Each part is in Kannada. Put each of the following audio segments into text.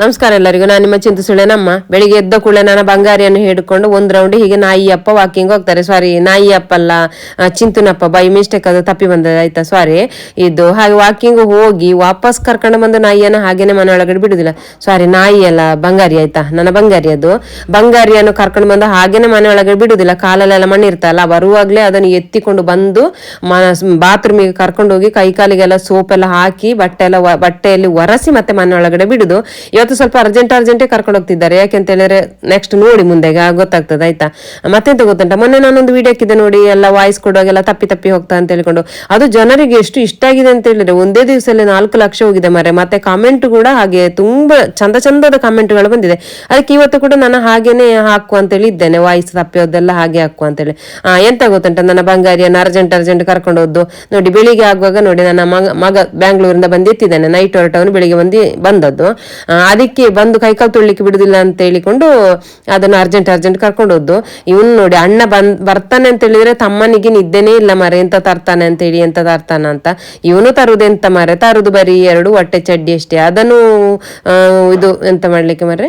ನಮಸ್ಕಾರ ಎಲ್ಲರಿಗೂ. ನಾನು ನಿಮ್ಮ ಚಿಂತು ಸುಳೆನಮ್ಮ ಬೆಳಿಗ್ಗೆ ಎದ್ದ ಕೂಡಲೇ ನಾನು ಬಂಗಾರಿಯನ್ನು ಹಿಡ್ಕೊಂಡು ಒಂದು ರೌಂಡ್ ಹೀಗೆ ನಾಯಿ ಅಪ್ಪ ವಾಕಿಂಗ್ ಹೋಗ್ತಾರೆ. ಸಾರಿ ನಾಯಿ ಅಪ್ಪ ಅಲ್ಲ ಚಿಂತುನಪ್ಪ ಬೈ ಮಿಸ್ಟೇಕ್ ಅದು ತಪ್ಪಿ ಬಂದದ ಆಯ್ತಾ? ಸಾರಿ ಇದು ಹಾಗೆ ವಾಕಿಂಗ್ ಹೋಗಿ ವಾಪಸ್ ಕರ್ಕೊಂಡು ಬಂದು ನಾಯಿಯನ್ನು ಹಾಗೇನೆ ಮನೆ ಒಳಗಡೆ ಬಿಡುದಿಲ್ಲ. ಸಾರಿ ನಾಯಿ ಅಲ್ಲ ಬಂಗಾರಿ ಆಯ್ತಾ? ನನ್ನ ಬಂಗಾರಿ ಅದು. ಬಂಗಾರಿಯನ್ನು ಕರ್ಕೊಂಡು ಬಂದು ಹಾಗೇನೆ ಮನೆ ಒಳಗಡೆ ಬಿಡುದಿಲ್ಲ. ಕಾಲಲ್ಲೆಲ್ಲ ಮಣ್ಣು ಇರ್ತಲ್ಲ ಬರುವಾಗಲೇ ಅದನ್ನು ಎತ್ತಿಕೊಂಡು ಬಂದು ಬಾತ್ರೂಮಿಗೆ ಕರ್ಕೊಂಡು ಹೋಗಿ ಕೈ ಕಾಲಿಗೆಲ್ಲ ಸೋಪ್ ಎಲ್ಲ ಹಾಕಿ ಬಟ್ಟೆ ಎಲ್ಲ ಬಟ್ಟೆಯಲ್ಲಿ ಒರೆಸಿ ಮತ್ತೆ ಮನೆ ಒಳಗಡೆ ಬಿಡುದು. ಇವತ್ತು ಸ್ವಲ್ಪ ಅರ್ಜೆಂಟ್ ಅರ್ಜೆಂಟೇ ಕರ್ಕೊಂಡು ಹೋಗ್ತಿದ್ದಾರೆ. ಯಾಕೆಂತ ಹೇಳಿದ್ರೆ ನೆಕ್ಸ್ಟ್ ನೋಡಿ ಮುಂದೆ ಗೊತ್ತಾಗ್ತದೆ ಆಯ್ತಾ? ಮತ್ತೆಂತ ಗೊತ್ತುಂಟ? ಮೊನ್ನೆ ನಾನೊಂದು ವಿಡಿಯೋ ಹಾಕಿದ್ದೆ ನೋಡಿ ಎಲ್ಲ ವಾಯ್ಸ್ ಕೊಡುವಾಗೆಲ್ಲ ತಪ್ಪಿ ತಪ್ಪಿ ಹೋಗ್ತಾ ಅಂತ ಹೇಳ್ಕೊಂಡು. ಅದು ಜನರಿಗೆ ಎಷ್ಟು ಇಷ್ಟ ಆಗಿದೆ ಅಂತ ಹೇಳಿದ್ರೆ ಒಂದೇ ದಿವಸದಲ್ಲಿ ನಾಲ್ಕು ಲಕ್ಷ ಹೋಗಿದೆ ಮರೆ. ಮತ್ತೆ ಕಾಮೆಂಟ್ ಕೂಡ ಹಾಗೆ ತುಂಬಾ ಚಂದ ಚಂದದ ಕಾಮೆಂಟ್ಗಳು ಬಂದಿದೆ. ಅದಕ್ಕೆ ಇವತ್ತು ಕೂಡ ನಾನು ಹಾಗೇನೆ ಹಾಕು ಅಂತೇಳಿ ಇದ್ದೇನೆ. ವಾಯ್ಸ್ ತಪ್ಪಿ ಅದೆಲ್ಲ ಹಾಗೆ ಹಾಕು ಅಂತೇಳಿ ಆ, ಎಂತ ಗೊತ್ತುಂಟ? ನನ್ನ ಬಂಗಾರಿಯನ್ನು ಅರ್ಜೆಂಟ್ ಅರ್ಜೆಂಟ್ ಕರ್ಕೊಂಡು ಹೋದ್ದು. ನೋಡಿ ಬೆಳಿಗ್ಗೆ ಆಗುವಾಗ ನೋಡಿ ನನ್ನ ಮಗ ಮಗ ಬ್ಯಾಂಗ್ಳೂರಿಂದ ಬಂದಿತ್ತಿದ್ದೇನೆ ನೈಟ್ ಹೊರಟವನು ಬೆಳಿಗ್ಗೆ ಬಂದು ಬಂದದ್ದು. ಅದಕ್ಕೆ ಬಂದು ಕೈಕಾಲು ತುಳ್ಳಿಕ್ಕೆ ಬಿಡುದಿಲ್ಲ ಅಂತ ಹೇಳಿಕೊಂಡು ಅದನ್ನು ಅರ್ಜೆಂಟ್ ಅರ್ಜೆಂಟ್ ಕರ್ಕೊಂಡು ಹೋದ್ದು ಇವನು ನೋಡಿ, ಅಣ್ಣ ಬಂದ್, ಬರ್ತಾನೆ ಅಂತ ಹೇಳಿದ್ರೆ ತಮ್ಮನಿಗೆ ನಿದ್ದೆನೇ ಇಲ್ಲ ಮರೆ, ಎಂತ ತರ್ತಾನೆ ಅಂತ ಹೇಳಿ, ಎಂತ ತರ್ತಾನ ಅಂತ. ಇವನು ತರುದೆಂತ ಮರೆ? ತರುದು ಬರೀ ಎರಡು, ಹೊಟ್ಟೆ ಚಡ್ಡಿ ಅಷ್ಟೇ. ಅದನ್ನು ಇದು ಎಂತ ಮಾಡ್ಲಿಕ್ಕೆ ಮರೆ?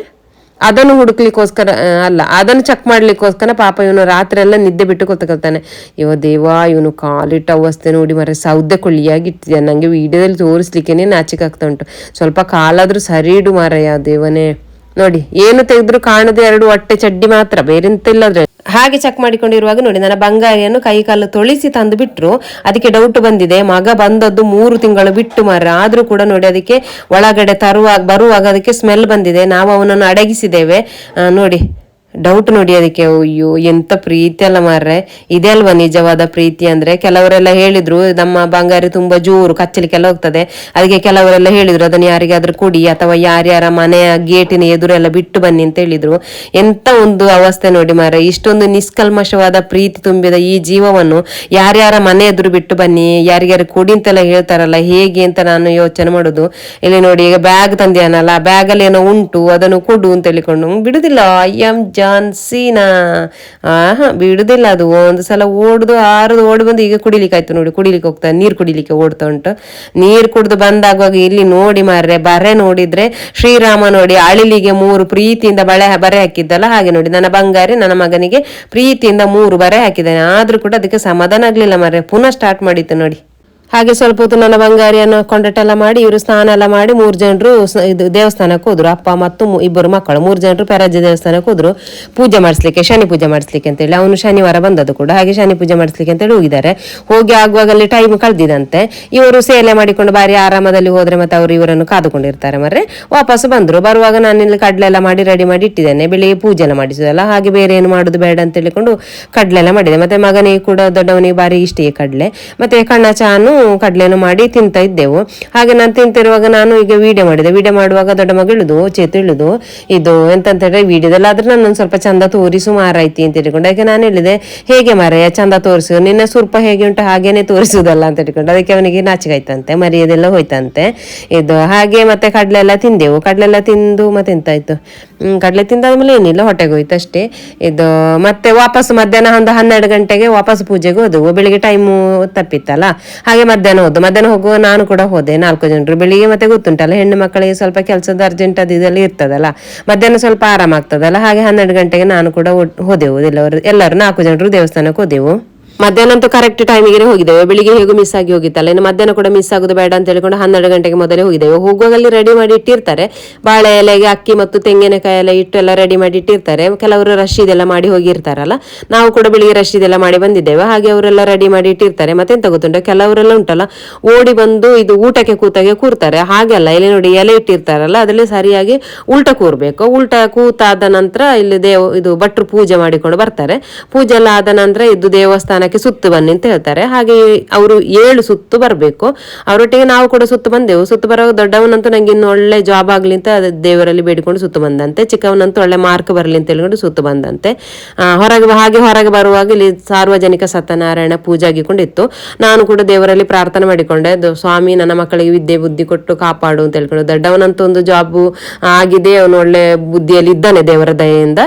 ಅದನ್ನು ಹುಡುಕ್ಲಿಕ್ಕೋಸ್ಕರ ಅಲ್ಲ, ಅದನ್ನು ಚೆಕ್ ಮಾಡ್ಲಿಕ್ಕೋಸ್ಕರ ಪಾಪ ಇವನು ರಾತ್ರಿ ಎಲ್ಲ ನಿದ್ದೆ ಬಿಟ್ಟು ಕೂತ್ಕೊಳ್ತಾನೆ. ಇವ ದೇವ ಇವನು ಕಾಲಿಟ್ಟ ಅವಸ್ಥೆ ನೋಡಿ ಮರೆ ಸೌದೆ ಕೊಳ್ಳಿಯಾಗಿ ನನಗೆ ವಿಡಿಯೋದಲ್ಲಿ ತೋರಿಸ್ಲಿಕ್ಕೇನೆ ನಾಚಿಕೆ ಆಗ್ತಾ ಉಂಟು. ಸ್ವಲ್ಪ ಕಾಲಾದರೂ ಸರಿ ಇಡು ಮಾರಯ್ಯ ದೇವನೇ. ನೋಡಿ, ಏನು ತೆಗೆದ್ರು ಕಾಣದೆ ಎರಡು ಹೊಟ್ಟೆ ಚಡ್ಡಿ ಮಾತ್ರ ಬೇರೆಂತಿಲ್ಲದ್ರೆ ಹಾಗೆ ಚೆಕ್ ಮಾಡಿಕೊಂಡಿರುವಾಗ ನೋಡಿ, ನನ್ನ ಬಂಗಾರಿಯನ್ನು ಕೈ ಕಾಲು ತೊಳಿಸಿ ತಂದು ಬಿಟ್ರು ಅದಕ್ಕೆ ಡೌಟ್ ಬಂದಿದೆ. ಮಗ ಬಂದದ್ದು ಮೂರು ತಿಂಗಳು ಬಿಟ್ಟು ಮಾರ ಆದ್ರೂ ಕೂಡ ನೋಡಿ, ಅದಕ್ಕೆ ಒಳಗಡೆ ತರುವಾಗ, ಬರುವಾಗ ಅದಕ್ಕೆ ಸ್ಮೆಲ್ ಬಂದಿದೆ. ನಾವು ಅವನನ್ನು ಅಡಗಿಸಿದ್ದೇವೆ. ನೋಡಿ. ಡೌಟ್ ನೋಡಿ ಅದಕ್ಕೆ, ಅಯ್ಯೋ, ಎಂತ ಪ್ರೀತಿ ಅಲ್ಲ ಮಾರ್ರೆ. ಇದೆ ಅಲ್ವಾ ನಿಜವಾದ ಪ್ರೀತಿ? ಅಂದ್ರೆ ಕೆಲವರೆಲ್ಲ ಹೇಳಿದ್ರು, ನಮ್ಮ ಬಂಗಾರಿ ತುಂಬಾ ಜೋರು ಕಚ್ಚಲಿಕ್ಕೆಲ್ಲ ಹೋಗ್ತದೆ. ಅದಕ್ಕೆ ಕೆಲವರೆಲ್ಲ ಹೇಳಿದ್ರು, ಅದನ್ನ ಯಾರಿಗಾದ್ರೂ ಕೊಡಿ ಅಥವಾ ಯಾರ್ಯಾರ ಮನೆಯ ಗೇಟಿನ ಎದುರೆಲ್ಲ ಬಿಟ್ಟು ಬನ್ನಿ ಅಂತ ಹೇಳಿದ್ರು. ಎಂತ ಒಂದು ಅವಸ್ಥೆ ನೋಡಿ ಮಾರ್ರೆ. ಇಷ್ಟೊಂದು ನಿಷ್ಕಲ್ಮಶವಾದ ಪ್ರೀತಿ ತುಂಬಿದ ಈ ಜೀವವನ್ನು ಯಾರ್ಯಾರ ಮನೆ ಎದುರು ಬಿಟ್ಟು ಬನ್ನಿ, ಯಾರಿಗಾರು ಕೊಡಿ ಅಂತೆಲ್ಲ ಹೇಳ್ತಾರಲ್ಲ, ಹೇಗೆ ಅಂತ ನಾನು ಯೋಚನೆ ಮಾಡುದು. ಇಲ್ಲಿ ನೋಡಿ, ಈಗ ಬ್ಯಾಗ್ ತಂದಿಯಾನಲ್ಲ ಬ್ಯಾಗ್ ಅಲ್ಲಿ ಏನೋ ಉಂಟು, ಅದನ್ನು ಕೊಡು ಅಂತ ಹೇಳಿಕೊಂಡು ಬಿಡುದಿಲ್ಲ ಐ ಆಮ್ ಜಾನ್ಸಿನಾ ಆಹಾ, ಬಿಡುದಿಲ್ಲ ಅದು. ಒಂದು ಸಲ ಓಡುದು, ಆರದು ಓಡಿ ಬಂದು ಈಗ ಕುಡಿಲಿಕ್ಕೆ ಆಯ್ತು ನೋಡಿ. ಕುಡಿಲಿಕ್ಕೆ ಹೋಗ್ತಾ, ನೀರು ಕುಡಿಲಿಕ್ಕೆ ಓಡ್ತಾ ಉಂಟು. ನೀರು ಕುಡಿದು ಬಂದಾಗುವಾಗ ಇಲ್ಲಿ ನೋಡಿ ಮಾರ್ರೆ, ಬರೆ ನೋಡಿದ್ರೆ ಶ್ರೀರಾಮ ನೋಡಿ ಅಳಿಲಿಗೆ ಮೂರು ಪ್ರೀತಿಯಿಂದ ಬಳೆ ಬರೆ ಹಾಕಿದ್ದಲ್ಲ, ಹಾಗೆ ನೋಡಿ. ನನ್ನ ಬಂಗಾರಿ, ನನ್ನ ಮಗನಿಗೆ ಪ್ರೀತಿಯಿಂದ ಮೂರು ಬರೆ ಹಾಕಿದ್ದಾನೆ. ಆದ್ರೂ ಕೂಡ ಅದಕ್ಕೆ ಸಮಾಧಾನ ಆಗ್ಲಿಲ್ಲ ಮಾರ್ರೆ. ಪುನಃ ಸ್ಟಾರ್ಟ್ ಮಾಡಿತ್ತು ನೋಡಿ. ಹಾಗೆ ಸ್ವಲ್ಪ ಹೊತ್ತು ನನ್ನ ಬಂಗಾರಿಯನ್ನು ಕೊಂಡಟೆಲ್ಲ ಮಾಡಿ, ಇವರು ಸ್ನಾನ ಎಲ್ಲ ಮಾಡಿ ಮೂರು ಜನರು ಇದು ದೇವಸ್ಥಾನಕ್ಕೆ ಹೋದ್ರು. ಅಪ್ಪ, ಮತ್ತು ಇಬ್ಬರು ಮಕ್ಕಳು. ಮೂರು ಜನರು ಪ್ಯಾರಾಜ್ಯ ದೇವಸ್ಥಾನಕ್ಕೆ ಹೋದ್ರು. ಪೂಜೆ ಮಾಡಿಸ್ಲಿಕ್ಕೆ, ಶನಿ ಪೂಜೆ ಮಾಡಿಸ್ಲಿಕ್ಕೆ ಅಂತೇಳಿ ಅವನು ಶನಿವಾರ ಬಂದದ್ದು ಕೂಡ. ಹಾಗೆ ಶನಿ ಪೂಜೆ ಮಾಡಿಸ್ಲಿಕ್ಕೆ ಅಂತೇಳಿ ಹೋಗಿದ್ದಾರೆ. ಹೋಗಿ ಆಗುವಾಗಲೇ ಟೈಮ್ ಕಳೆದಿದಂತೆ. ಇವರು ಸೇಲೆ ಮಾಡಿಕೊಂಡು ಬಾರಿ ಆರಾಮದಲ್ಲಿ ಹೋದ್ರೆ ಮತ್ತೆ ಅವರು ಇವರನ್ನು ಕಾದುಕೊಂಡಿರ್ತಾರೆ ಮರ್ರೆ. ವಾಪಸ್ ಬಂದರು. ಬರುವಾಗ ನಾನು ಇಲ್ಲಿ ಕಡಲೆ ಎಲ್ಲ ಮಾಡಿ ರೆಡಿ ಮಾಡಿ ಇಟ್ಟಿದ್ದೇನೆ. ಬೆಳಿಗ್ಗೆ ಪೂಜೆ ಎಲ್ಲ ಮಾಡಿಸೋದಲ್ಲ. ಹಾಗೆ ಬೇರೆ ಏನು ಮಾಡೋದು ಬೇಡ ಅಂತ ಹೇಳಿಕೊಂಡು ಕಡಲೆ ಎಲ್ಲ ಮಾಡಿದೆ. ಮತ್ತೆ ಮಗನಿಗೆ ಕೂಡ ದೊಡ್ಡವನಿಗೆ ಬಾರಿ ಇಷ್ಟ ಕಡ್ಲೆ. ಮತ್ತೆ ಕಣ್ಣ ಚಾನು ಕಡ್ಲೆನು ಮಾಡಿ ತಿಂತ ಇದ್ದೆವು. ಹಾಗೆ ನಾನು ತಿಂತಿರುವಾಗ ನಾನು ಈಗ ವಿಡಿಯೋ ಮಾಡಿದೆ. ವಿಡಿಯೋ ಮಾಡುವಾಗ ದೊಡ್ಡ ಮಗಳಿದು ಚೇತಿಳಿದು ಇದು ಎಂತಂತ ಹೇಳಿದ್ರೆ ವಿಡಿಯೋದಲ್ಲಿ ಆದ್ರೆ ನಾನು ಸ್ವಲ್ಪ ಚಂದ ತೋರಿಸು ಮಾರಾಯ್ತಿ ಅಂತ ಹೇಳಿಕೊಂಡು, ಅದಕ್ಕೆ ನಾನು ಹೇಳಿದೆ, ಹೇಗೆ ಮಾರಾಯ, ಚಂದ ತೋರಿಸು. ನಿನ್ನ ಸ್ವಲ್ಪ ಹೇಗೆ ಉಂಟು ಹಾಗೇನೆ ತೋರಿಸುದಲ್ಲ ಅಂತ ಹೇಳಿಕೊಂಡು, ಅದಕ್ಕೆ ಅವನಿಗೆ ನಾಚಿಕಾಯ್ತಂತೆ ಮರಿಯದೆಲ್ಲ ಹೋಯ್ತಂತೆ. ಇದು ಹಾಗೆ ಮತ್ತೆ ಕಡಲೆ ಎಲ್ಲ ತಿಂದೆವು. ಕಡಲೆ ಎಲ್ಲ ತಿಂದು ಮತ್ತೆ ಎಂತಾಯ್ತು? ಕಡ್ಲೆ ತಿಂದಾದ್ಮೇಲೆ ಏನಿಲ್ಲ, ಹೊಟ್ಟೆಗೆ ಹೋಯ್ತು ಅಷ್ಟೇ. ಇದು ಮತ್ತೆ ವಾಪಸ್ ಮಧ್ಯಾಹ್ನ ಒಂದು ಹನ್ನೆರಡು ಗಂಟೆಗೆ ವಾಪಸ್ ಪೂಜೆಗೆ ಹೋದವು. ಬೆಳಿಗ್ಗೆ ಟೈಮು ತಪ್ಪಿತ್ತಲ್ಲ. ಹಾಗೆ ಮಧ್ಯಾಹ್ನ ಹೋದ್ದು. ಮಧ್ಯಾಹ್ನ ಹೋಗುವ ನಾನು ಕೂಡ ಹೋದೆ ನಾಲ್ಕು ಜನರು. ಬೆಳಿಗ್ಗೆ ಮತ್ತೆ ಗೊತ್ತುಂಟಲ್ಲ, ಹೆಣ್ಣು ಮಕ್ಕಳಿಗೆ ಸ್ವಲ್ಪ ಕೆಲಸದ ಅರ್ಜೆಂಟ್ ಅದು ಇದೆಲ್ಲ ಇರ್ತದಲ್ಲ, ಮಧ್ಯಾಹ್ನ ಸ್ವಲ್ಪ ಆರಾಮ ಆಗ್ತದಲ್ಲ ಹಾಗೆ ಹನ್ನೆರಡು ಗಂಟೆಗೆ ನಾನು ಕೂಡ ಹೋದೆವು. ಎಲ್ಲರೂ ಎಲ್ಲರೂ ನಾಲ್ಕು ಜನರು ದೇವಸ್ಥಾನಕ್ಕೆ ಹೋದೆವು. ಮಧ್ಯಾಹ್ನ ಅಂತೂ ಕರೆಕ್ಟ್ ಟೈಮಿಗೆ ಹೋಗಿದ್ದೇವೆ. ಬೆಳಿಗ್ಗೆ ಹೇಗೂ ಮಿಸ್ ಆಗಿ ಹೋಗಿತ್ತಲ್ಲ. ಇನ್ನು ಮಧ್ಯಾಹ್ನ ಕೂಡ ಮಿಸ್ ಆಗೋದು ಬೇಡ ಅಂತ ಹೇಳಿಕೊಂಡು ಹನ್ನೆರಡು ಗಂಟೆಗೆ ಮೊದಲೇ ಹೋಗಿದ್ದೇವೆ. ಹೋಗುವಾಗಲ್ಲಿ ರೆಡಿ ಮಾಡಿ ಇಟ್ಟಿರ್ತಾರೆ. ಬಾಳೆ ಎಲೆಗೆ ಅಕ್ಕಿ ಮತ್ತು ತೆಂಗಿನಕಾಯಿ ಎಲ್ಲ ಇಟ್ಟು ಎಲ್ಲ ರೆಡಿ ಮಾಡಿ ಇಟ್ಟಿರ್ತಾರೆ. ಕೆಲವರು ರಶೀದೆಲ್ಲ ಮಾಡಿ ಹೋಗಿರ್ತಾರಲ್ಲ. ನಾವು ಕೂಡ ಬೆಳಿಗ್ಗೆ ರಶೀದೆಲ್ಲ ಮಾಡಿ ಬಂದಿದ್ದೇವೆ. ಹಾಗೆ ಅವರೆಲ್ಲ ರೆಡಿ ಮಾಡಿ ಇಟ್ಟಿರ್ತಾರೆ. ಮತ್ತೆ ಎಂತ ಗೊತ್ತುಂಟು ಕೆಲವರೆಲ್ಲ ಉಂಟಲ್ಲ. ಓಡಿ ಬಂದು ಇದು ಊಟಕ್ಕೆ ಕೂತಾಗೆ ಕೂರ್ತಾರೆ. ಹಾಗೆಲ್ಲ ಇಲ್ಲಿ ನೋಡಿ ಎಲೆ ಇಟ್ಟಿರ್ತಾರಲ್ಲ, ಅದರಲ್ಲಿ ಸರಿಯಾಗಿ ಉಲ್ಟ ಕೂರ್ಬೇಕು. ಉಲ್ಟ ಕೂತಾದ ನಂತರ ಇಲ್ಲಿ ದೇವ ಇದು ಭಟ್ರು ಪೂಜೆ ಮಾಡಿಕೊಂಡು ಬರ್ತಾರೆ. ಪೂಜೆ ಎಲ್ಲ ಆದ ನಂತರ ಇದು ದೇವಸ್ಥಾನಕ್ಕೆ ಸುತ್ತು ಬನ್ನಿ ಅಂತ ಹೇಳ್ತಾರೆ. ಹಾಗೆ ಅವರು ಏಳು ಸುತ್ತು ಬರಬೇಕು. ಅವರೊಟ್ಟಿಗೆ ನಾವು ಕೂಡ ಸುತ್ತು ಬಂದೆವು. ಸುತ್ತು ಬರೋ ದೊಡ್ಡವನಂತೂ ನಂಗೆ ಇನ್ನು ಒಳ್ಳೆ ಜಾಬ್ ಆಗಲಿ ಅಂತ ಅದು ದೇವರಲ್ಲಿ ಬೇಡಿಕೊಂಡು ಸುತ್ತು ಬಂದಂತೆ. ಚಿಕ್ಕವನಂತೂ ಒಳ್ಳೆ ಮಾರ್ಕ್ ಬರಲಿ ಅಂತ ಹೇಳ್ಕೊಂಡು ಸುತ್ತು ಬಂದಂತೆ. ಹೊರಗೆ ಹಾಗೆ ಹೊರಗೆ ಬರುವಾಗ ಇಲ್ಲಿ ಸಾರ್ವಜನಿಕ ಸತ್ಯನಾರಾಯಣ ಪೂಜೆ ಆಗಿಕೊಂಡಿತ್ತು. ನಾನು ಕೂಡ ದೇವರಲ್ಲಿ ಪ್ರಾರ್ಥನೆ ಮಾಡಿಕೊಂಡೆ. ಅದು ಸ್ವಾಮಿ, ನನ್ನ ಮಕ್ಕಳಿಗೆ ವಿದ್ಯೆ ಬುದ್ಧಿ ಕೊಟ್ಟು ಕಾಪಾಡು ಅಂತ ಹೇಳ್ಕೊಂಡು ದೊಡ್ಡವನಂತೂ ಒಂದು ಜಾಬು ಆಗಿದೆ. ಅವನು ಒಳ್ಳೆ ಬುದ್ಧಿಯಲ್ಲಿ ಇದ್ದಾನೆ ದೇವರ ದಯೆಯಿಂದ.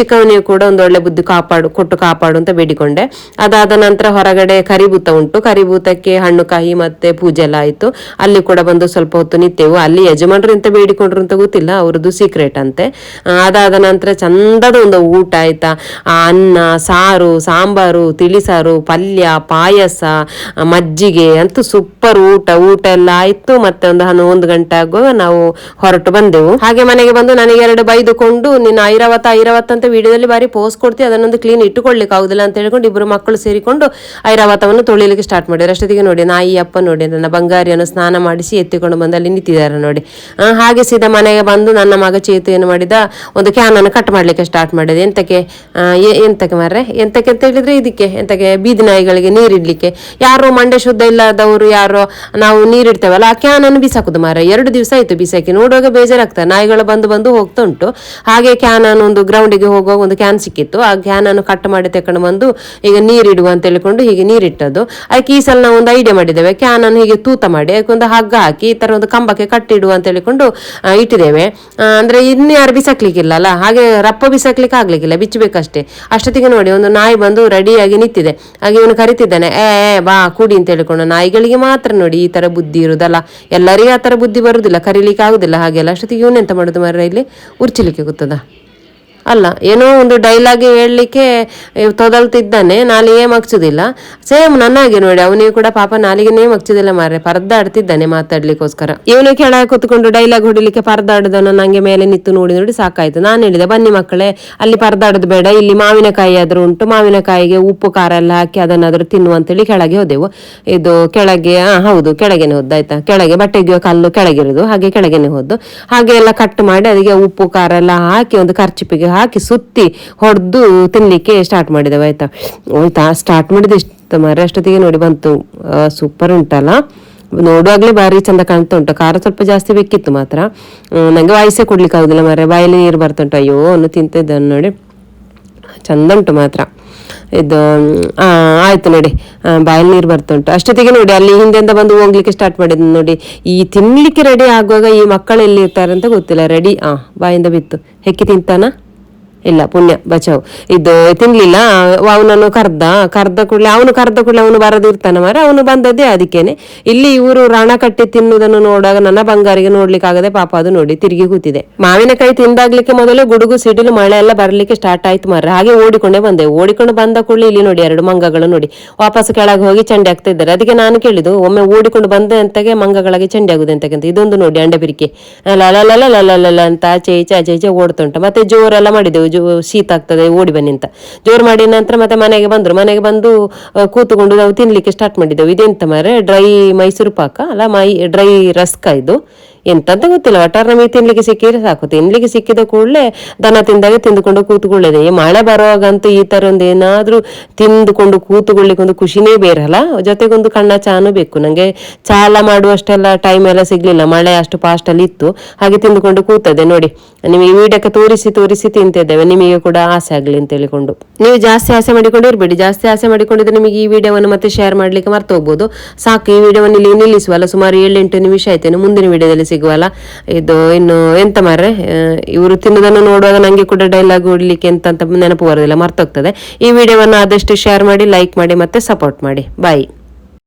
ಚಿಕ್ಕವನಿಗೆ ಕೂಡ ಒಂದು ಒಳ್ಳೆ ಬುದ್ಧಿ ಕಾಪಾಡು, ಕೊಟ್ಟು ಕಾಪಾಡು ಅಂತ ಬೇಡಿಕೊಂಡೆ. ಅದಾದ ಅದಾದ ನಂತರ ಹೊರಗಡೆ ಕರಿಭೂತ ಉಂಟು. ಕರಿಭೂತಕ್ಕೆ ಹಣ್ಣು ಕಾಯಿ ಮತ್ತೆ ಪೂಜೆ ಎಲ್ಲ ಆಯ್ತು. ಅಲ್ಲಿ ಕೂಡ ಬಂದು ಸ್ವಲ್ಪ ಹೊತ್ತು ನಿಂತೆವು ಅಲ್ಲಿ ಯಜಮಾನರು ಎಂತ ಬೇಡಿಕೊಂಡ್ರು ಅಂತ ಗೊತ್ತಿಲ್ಲ, ಅವ್ರದ್ದು ಸೀಕ್ರೆಟ್ ಅಂತೆ. ಅದಾದ ನಂತರ ಚಂದದ ಒಂದು ಊಟ ಆಯ್ತಾ. ಅನ್ನ, ಸಾರು, ಸಾಂಬಾರು ತಿಳಿಸಾರು ಪಲ್ಯ, ಪಾಯಸ ಮಜ್ಜಿಗೆ, ಅಂತೂ ಸೂಪರ್ ಊಟ. ಊಟ ಎಲ್ಲ ಆಯ್ತು. ಮತ್ತೆ ಒಂದು ಹನ್ನೊಂದು ಗಂಟೆ ಆಗುವಾಗ ನಾವು ಹೊರಟು ಬಂದೆವು. ಹಾಗೆ ಮನೆಗೆ ಬಂದು ನನಗೆ ಎರಡು ಬೈದುಕೊಂಡು ನಿನ್ನ ಐರಾವತ ಐರಾವತ್ ಅಂತ ವಿಡಿಯೋದಲ್ಲಿ ಬಾರಿ ಪೋಸ್ಟ್ ಕೊಡ್ತೀವಿ ಅದನ್ನೊಂದು ಕ್ಲೀನ್ ಇಟ್ಟುಕೊಳ್ಳಿಕ್ಕೆ ಆಗುದಿಲ್ಲ ಅಂತ ಹೇಳ್ಕೊಂಡು ಇಬ್ರು ಮಕ್ಕಳು ಸೇರಿಕೊಂಡು ಐರಾವತವನ್ನು ತೊಳಿಲಿಕ್ಕೆ ಸ್ಟಾರ್ಟ್ ಮಾಡಿದ್ರು ಅಷ್ಟೊತ್ತಿಗೆ ನೋಡಿ, ನಾಯಿ, ಅಪ್ಪ ನೋಡಿ, ನನ್ನ ಬಂಗಾರಿಯನ್ನು ಸ್ನಾನ ಮಾಡಿಸಿ ಎತ್ತಿಕೊಂಡು ಬಂದು ಅಲ್ಲಿ ನಿಂತಿದ್ದಾರೆ ನೋಡಿ. ಹಾಗೆ ಸೀದಾ ಮನೆಗೆ ಬಂದು ನನ್ನ ಮಗ ಚೇತು ಏನು ಮಾಡಿದ ಒಂದು ಕ್ಯಾನ್ ಅನ್ನು ಕಟ್ ಮಾಡ್ಲಿಕ್ಕೆ ಸ್ಟಾರ್ಟ್ ಮಾಡಿದೆ. ಎಂತಕ್ಕೆ ಎಂತಕ್ಕೆ ಮಾರ್ರೆ? ಎಂತಕ್ಕೆ ಅಂತ ಹೇಳಿದ್ರೆ ಇದಕ್ಕೆ, ಎಂತಕ್ಕೆ, ಬೀದಿ ನಾಯಿಗಳಿಗೆ ನೀರಿಡ್ಲಿಕ್ಕೆ ಯಾರು ಮಂಡೆ ಶುದ್ಧ ಇಲ್ಲದವರು ಯಾರೋ, ನಾವು ನೀರಿಡ್ತೇವಲ್ಲ ಆ ಕ್ಯಾನ್ ಅನ್ನು ಬಿಸಾಕುದು ಮಾರ ಎರಡು ದಿವಸ ಆಯ್ತು ಬಿಸಾಕಿ. ನೋಡುವಾಗ ಬೇಜಾರಾಗ್ತದೆ ನಾಯಿಗಳು ಬಂದು ಬಂದು ಹೋಗ್ತಾ ಉಂಟು ಹಾಗೆ ಕ್ಯಾನ್ ಅನ್ನು ಒಂದು ಗ್ರೌಂಡಿಗೆ ಹೋಗುವಾಗ ಒಂದು ಕ್ಯಾನ್ ಸಿಕ್ಕಿತ್ತು. ಆ ಕ್ಯಾನ್ ಅನ್ನು ಕಟ್ ಮಾಡಿ ತಕೊಂಡು ಬಂದು ಈಗ ನೀರಿಡುವ ಅಂತ ಹೇಳಿಕೊಂಡು ಹೀಗೆ ನೀರಿಟ್ಟದ್ದು. ಅದಕ್ಕೆ ಈ ಸಲ ನಾವು ಒಂದು ಐಡಿಯಾ ಮಾಡಿದ್ದೇವೆ. ಕ್ಯಾನ್ ಅನ್ನು ಹೀಗೆ ತೂತ ಮಾಡಿ, ಅದಕ್ಕೆ ಒಂದು ಹಗ್ಗ ಹಾಕಿ ಈ ತರ ಒಂದು ಕಂಬಕ್ಕೆ ಕಟ್ಟಿಡುವ ಅಂತ ಹೇಳಿಕೊಂಡು ಇಟ್ಟಿದ್ದೇವೆ. ಅಂದ್ರೆ ಇನ್ನು ಯಾರು ಬಿಸಾಕ್ಲಿಕ್ಕಿಲ್ಲ ಅಲ್ಲ? ಹಾಗೆ ರಪ್ಪ ಬಿಸಾಕ್ಲಿಕ್ಕೆ ಆಗ್ಲಿಕ್ಕಿಲ್ಲ ಬಿಚ್ಚಬೇಕಷ್ಟೇ. ಅಷ್ಟೊತ್ತಿಗೆ ನೋಡಿ ಒಂದು ನಾಯಿ ಬಂದು ರೆಡಿಯಾಗಿ ನಿಂತಿದೆ. ಹಾಗೆ ಇವನು ಕರಿತಿದ್ದಾನೆ, ಏ ಬಾ, ಕುಡಿ ಅಂತ ಹೇಳಿಕೊಂಡು ನಾಯಿಗಳಿಗೆ ಮಾತ್ರ ನೋಡಿ ಈ ತರ ಬುದ್ಧಿ ಇರುದಲ್ಲ. ಎಲ್ಲರಿಗೂ ಆ ತರ ಬುದ್ಧಿ ಬರುದಿಲ್ಲ ಕರೀಲಿಕ್ಕೆ ಆಗುದಿಲ್ಲ ಹಾಗೆಲ್ಲ. ಅಷ್ಟೊತ್ತಿಗೆ ಇವನು ಎಂತ ಮಾಡುದು ಮರ ಇಲ್ಲಿ? ಉರ್ಚಿಲಿಕ್ಕೆ ಗೊತ್ತದ ಅಲ್ಲ, ಏನೋ ಒಂದು ಡೈಲಾಗ್ ಹೇಳಲಿಕ್ಕೆ ತೊದಲ್ತಿದ್ದಾನೆ ನಾಲಿಗೆ ಮಗ್ಚುದಿಲ್ಲ. ಸೇಮ್ ನನ್ನಾಗೆ ನೋಡಿ, ಅವನಿಗೆ ಕೂಡ ಪಾಪ ನಾಲಿಗೆನೇ ಮಗ್ಚುದಿಲ್ಲ ಮಾರ್ರೆ, ಪರದಾಡ್ತಿದ್ದಾನೆ ಮಾತಾಡ್ಲಿಕ್ಕೋಸ್ಕರ. ಇವನು ಕೆಳಗೆ ಕೂತ್ಕೊಂಡು ಡೈಲಾಗ್ ಹೊಡಿಲಿಕ್ಕೆ ಪರದಾಡದನ್ನು ನಂಗೆ ಮೇಲೆ ನಿಂತು ನೋಡಿ ನೋಡಿ ಸಾಕಾಯ್ತು. ನಾನು ಹೇಳಿದೆ, ಬನ್ನಿ ಮಕ್ಕಳೇ, ಅಲ್ಲಿ ಪರದಾಡೋದು ಬೇಡ, ಇಲ್ಲಿ ಮಾವಿನಕಾಯಿ ಆದ್ರೂ ಉಂಟು, ಮಾವಿನಕಾಯಿಗೆ ಉಪ್ಪು, ಖಾರ ಎಲ್ಲ ಹಾಕಿ ಅದನ್ನಾದ್ರೂ ತಿನ್ನು ಅಂತೇಳಿ ಕೆಳಗೆ ಹೋದೆವು. ಇದು ಕೆಳಗೆ ಹೌದು, ಕೆಳಗೆನೆ ಹೋದ್ದು, ಆಯ್ತಾ? ಕೆಳಗೆ ಬಟ್ಟೆಗೆ ಕಲ್ಲು ಕೆಳಗಿರೋದು ಹಾಗೆ ಕೆಳಗೆನೆ ಹೋದ್ದು. ಹಾಗೆ ಎಲ್ಲ ಕಟ್ ಮಾಡಿ, ಅದಕ್ಕೆ ಉಪ್ಪು, ಖಾರ ಎಲ್ಲ ಹಾಕಿ ಒಂದು ಖರ್ಚಿಪಿಗೆ ಹಾಕಿ ಸುತ್ತಿ ಹೊಡೆದು ತಿನ್ಲಿಕ್ಕೆ ಸ್ಟಾರ್ಟ್ ಮಾಡಿದೆವು, ಆಯ್ತಾ? ಹೋಯ್ತಾ ಸ್ಟಾರ್ಟ್ ಮಾಡಿದ ಇಷ್ಟು ನೋಡಿ ಬಂತು. ಸೂಪರ್ ಉಂಟಲ್ಲ. ನೋಡುವಾಗಲೇ ಭಾರಿ ಚಂದ ಕಾಣ್ತಾ ಉಂಟು. ಖಾರ ಸ್ವಲ್ಪ ಜಾಸ್ತಿ ಬೇಕಿತ್ತು ಮಾತ್ರ. ನನಗೆ ನಂಗೆ ವಾಯ್ಸೇ ಕೊಡ್ಲಿಕ್ಕೆ ಆಗುದಿಲ್ಲ ಮರ ಬಾಯಲ್ಲಿ ನೀರು ಬರ್ತುಂಟು ಅಯ್ಯೋ, ಅನ್ನು ತಿಂತಿದ್ದನ್ನು ನೋಡಿ. ಚಂದ ಉಂಟು ಮಾತ್ರ. ಇದು ಆಯ್ತು ನೋಡಿ. ಬಾಯಲ್ಲಿ ನೀರು ಬರ್ತುಂಟು ಅಷ್ಟೊತ್ತಿಗೆ ನೋಡಿ, ಅಲ್ಲಿ ಹಿಂದೆಯಿಂದ ಬಂದು ಹೋಗ್ಲಿಕ್ಕೆ ಸ್ಟಾರ್ಟ್ ಮಾಡಿದ್ ನೋಡಿ. ಈ ತಿನ್ಲಿಕ್ಕೆ ರೆಡಿ ಆಗುವಾಗ ಈ ಮಕ್ಕಳು ಎಲ್ಲಿ ಇರ್ತಾರೆ ಅಂತ ಗೊತ್ತಿಲ್ಲ. ರೆಡಿ ಆ, ಬಾಯಿಂದ ಬಿತ್ತು. ಹೆಕ್ಕಿ ತಿಂತಾನ? ಇಲ್ಲ, ಪುಣ್ಯ ಬಚಾವ್ ಇದು ತಿನ್ಲಿಲ್ಲ ಅವನನ್ನು ಕರ್ದ ಕರ್ದ ಕೂಡಲೇ, ಅವನು ಕರ್ದ ಕೂಡಲೇ ಅವನು ಬರದಿರ್ತಾನೆ ಮರ ಅವನು ಬಂದದ್ದೇ ಅದಕ್ಕೇನೆ. ಇಲ್ಲಿ ಇವರು ರಣ ಕಟ್ಟಿ ತಿನ್ನುವುದನ್ನು ನೋಡುವಾಗ ನನ್ನ ಬಂಗಾರಿಗೆ ನೋಡ್ಲಿಕ್ಕಾಗದೆ ಪಾಪ ಅದು ನೋಡಿ ತಿರುಗಿ ಕೂತಿದೆ. ಮಾವಿನಕಾಯಿ ತಿಂದಾಗ್ಲಿಕ್ಕೆ ಮೊದಲು ಗುಡುಗು, ಸಿಡಿಲು, ಮಳೆ ಎಲ್ಲ ಬರಲಿಕ್ಕೆ ಸ್ಟಾರ್ಟ್ ಆಯ್ತು ಮರ ಹಾಗೆ ಓಡಿಕೊಂಡೇ ಬಂದೆ. ಓಡಿಕೊಂಡು ಬಂದ ಕೂಡಲೇ ಇಲ್ಲಿ ನೋಡಿ ಎರಡು ಮಂಗಗಳು ನೋಡಿ. ವಾಪಸ್ ಕೆಳಗೆ ಹೋಗಿ ಚಂಡೆ ಆಗ್ತಾ ಇದ್ದಾರೆ. ಅದಕ್ಕೆ ನಾನು ಕೇಳಿದ್ದು, ಒಮ್ಮೆ ಓಡಿಕೊಂಡು ಬಂದೆ ಅಂತಾಗೆ ಮಂಗಗಳಿಗೆ ಚಂಡೆ ಆಗುದು ಅಂತಕ್ಕಂತ ಇದೊಂದು ನೋಡಿ ಅಂಡೆ ಬಿರಿಕೆ ಲಲ ಲಲ ಅಂತ ಆಚೆ ಈಚೆ ಆಚೆ ಈಚೆ ಮತ್ತೆ ಜೋರೆಲ್ಲ ಮಾಡಿದೆವು ಜೋ ಶೀತ ಆಗ್ತದೆ, ಓಡಿ ಬನ್ನಿ ಅಂತ. ಜೋರು ಮಾಡಿದ ನಂತರ ಮತ್ತೆ ಮನೆಗೆ ಬಂದ್ರು. ಮನೆಗೆ ಬಂದು ಕೂತುಕೊಂಡು ನಾವು ತಿನ್ಲಿಕ್ಕೆ ಸ್ಟಾರ್ಟ್ ಮಾಡಿದ್ದೆವು. ಇದೆಂತ ಮಾರೆ ಡ್ರೈ ಮೈಸೂರು ಪಾಕ ಅಲ್ಲ, ಮೈ ಡ್ರೈ ರಸ್ಕ ಇದು. ಎಂತ ಅಂತ ಗೊತ್ತಿಲ್ಲ. ಒಟ್ಟಾರೆ ನಮಗೆ ತಿನ್ಲಿಕ್ಕೆ ಸಿಕ್ಕಿದ್ರೆ ಸಾಕು. ತಿನ್ಲಿಕ್ಕೆ ಸಿಕ್ಕಿದ ಕೂಡಲೇ ದನ ತಿಂದಾಗ ತಿಂದುಕೊಂಡು ಕೂತ್ಕೊಳ್ಳಿದೆ. ಈ ಮಳೆ ಬರುವಾಗಂತೂ ಈ ತರ ಒಂದು ಏನಾದ್ರೂ ತಿಂದುಕೊಂಡು ಕೂತುಕೊಳ್ಳಿಕ್ಕೆ ಒಂದು ಖುಷಿನೇ ಬೇರಲ್ಲ ಜೊತೆಗೊಂದು ಕಣ್ಣ ಚಾನು ಬೇಕು. ನಂಗೆ ಚಾಲ ಮಾಡುವಷ್ಟೆಲ್ಲ ಟೈಮ್ ಎಲ್ಲ ಸಿಗ್ಲಿಲ್ಲ. ಮಳೆ ಅಷ್ಟು ಫಾಸ್ಟ್ ಅಲ್ಲಿ ಇತ್ತು. ಹಾಗೆ ತಿಂದುಕೊಂಡು ಕೂತದೆ ನೋಡಿ ನಿಮಗೆ ವೀಡಿಯೋಕ್ಕೆ ತೋರಿಸಿ ತೋರಿಸಿ ತಿಂತಿದ್ದೇವೆ. ನಿಮಗೆ ಕೂಡ ಆಸೆ ಆಗ್ಲಿ ಅಂತ ಹೇಳಿಕೊಂಡು. ನೀವು ಜಾಸ್ತಿ ಆಸೆ ಮಾಡಿಕೊಂಡು ಇರ್ಬೇಡಿ. ಜಾಸ್ತಿ ಆಸೆ ಮಾಡಿಕೊಂಡಿದ್ರೆ ನಿಮಗೆ ಈ ವಿಡಿಯೋವನ್ನು ಮತ್ತೆ ಶೇರ್ ಮಾಡ್ಲಿಕ್ಕೆ ಮರ್ತು ಹೋಗ್ಬೋದು ಸಾಕು. ಈ ವಿಡಿಯೋವನ್ನು ಇಲ್ಲಿ ನಿಲ್ಲಿಸುವಲ್ಲ ಸುಮಾರು ಏಳೆಂಟು ನಿಮಿಷ ಆಯ್ತೇನೆ ಮುಂದಿನ ವಿಡಿಯೋದಲ್ಲಿ ಸಿಗುವಲ್ಲ? ಇದು ಇನ್ನು ಎಂತ ಮಾರ್ರೆ ಇವರು ತಿನ್ನೋದನ್ನು ನೋಡುವಾಗ ನಂಗೆ ಕೂಡ ಡೈಲಾಗ್ ಓಡ್ಲಿಕ್ಕೆ ಎಂತ ಅಂತ ನೆನಪು ಬರೋದಿಲ್ಲ, ಮರ್ತೋಗ್ತದೆ. ಈ ವಿಡಿಯೋವನ್ನು ಆದಷ್ಟು ಶೇರ್ ಮಾಡಿ ಲೈಕ್ ಮಾಡಿ ಮತ್ತೆ ಸಪೋರ್ಟ್ ಮಾಡಿ. ಬಾಯ್